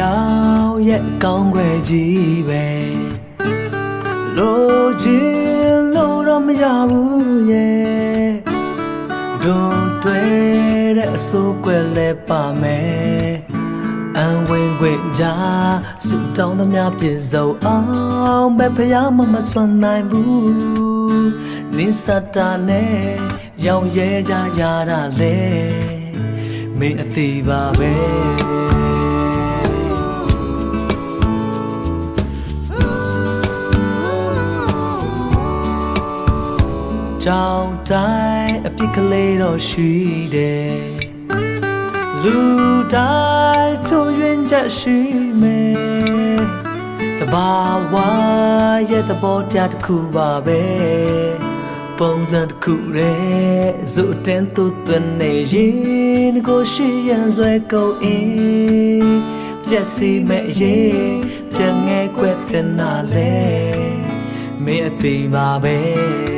ယောက်ရဲ့ကောင်းွယ်ကြီးပဲလိုချင်လို့တော့မရဘူးရဲ့ဒွန်တွဲတဲ့အစိုးကွယ်လဲပါမယ်အန်ဝင်ခွင့်ကြစုတောင်းသမျှပြည့်စုံအောင်ပဲဖယားမမစွမ်းနိုင်ဘူးနိစ္စတာနဲ့ရောင်ရဲကြရတာလေမင်းအသေးပါပဲ ကြောင်တိုင်းအပြစ်ကလေးတော့ရှိတယ်လူတိုင်းထုံရင်ချက်ရှိမယ်တဘာဝရဲ့သဘောတရားတစ်ခုပါပဲပုံစံတစ်ခုရဲ့ဇုတ်တင်သူသွင်းနေရင်ကိုရှိရန်ဆွဲကုန်အင်းပြက်စီမဲ့ရင်ပြန်ငဲခွဲတဲ့နာလေမင်းအသေးပါပဲ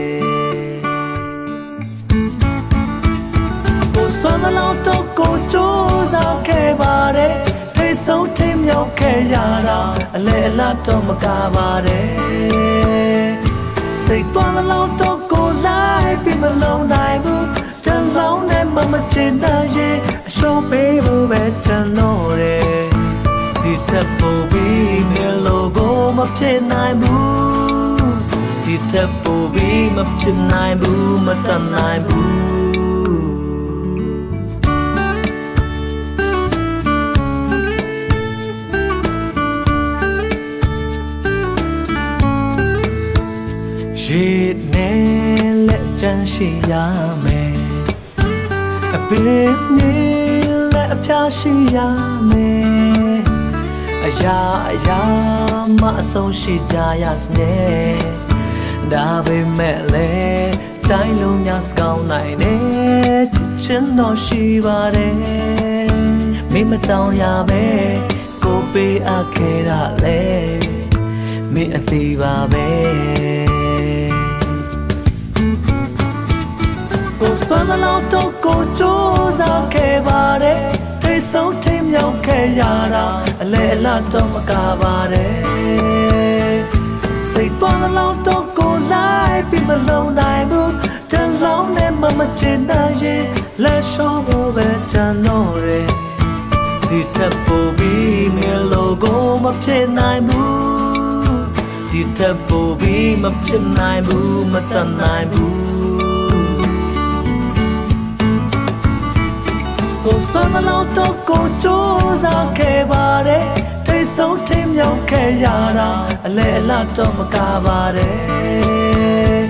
ကိုစွမ်းမလောက်တော့ကိုကြိုးစားခဲ့ပါတယ်ထိတ်ဆုံးထိတ်မြောက်ခဲ့ရတာအလဲအလတ်တော့မကပါတယ်စိတ်သွားမလောက်တော့ကိုလိုက်ပြီးမလုံးနိုင်ဘူးတလောင်းနဲ့မမချင်တဲ့ရင်အရှုံးပေးဖို့ပဲတန်တော့တယ်ဒီထက်ပိုပြီးမလို့ကိုမဖြစ်နိုင်ဘူးဒီထက်ပိုပြီးမဖြစ်နိုင်ဘူးမတန်နိုင်ဘူး ရေနဲ့လက်ချမ်းရှိရမယ်အပင်နဲ့လက်အပြားရှိရမယ်အရာအရာမအဆုံးရှိကြရစနဲ့ဒါပေမဲ့လေတိုင်းလုံးများစကောင်းနိုင်တယ်ချစ်တော်ရှိပါတယ်မိမတောင်းရပဲကိုပေးအပ်ခဲ့တာလေမင်းအသေးပါပဲ ကိုစွမ်းမလောက်တော့ကိုကြိုးစားခဲ့ပါတယ်ထိတ်ဆုံးထိတ်မြောက်ခဲ့ရတာအလဲအလတ်တော့မကပါတယ်စိတ်သွားမလောက်တော့ကိုလိုက်ပြီးမလုံးနိုင်ဘူးတန်လောင်းနဲ့မမချင်တဲ့ရင်လက်ရှော့ဖို့ပဲချန်တော့တယ်ဒီထက်ပိုပြီးမလို့ကိုမဖြစ်နိုင်ဘူးဒီထက်ပိုပြီးမဖြစ်နိုင်ဘူးမတန်နိုင်ဘူး ကိုစွမ်းမလို့တော့ကိုကြိုးစားခဲ့ပါတယ်ထိတ်ဆုံးထိတ်မြောက်ခဲ့ရတာအလဲအလတ်တော့မကပါတယ်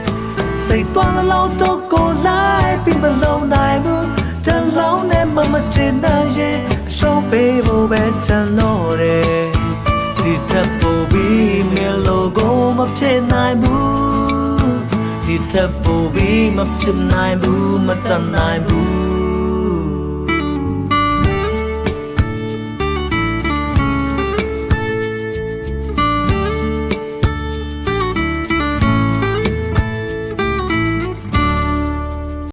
စိတ်သွားမလို့တော့ကိုလိုက်ပြီးမလုံးနိုင်ဘူးတန်လောင်းနဲ့မမချင်တဲ့ရင်အရှုံးပေးဖို့ပဲတန်တော့တယ်ဒီထက်ပိုပြီးမလို့ကိုမဖြစ်နိုင်ဘူးဒီထက်ပိုပြီးမဖြစ်နိုင်ဘူးမတန်နိုင်ဘူး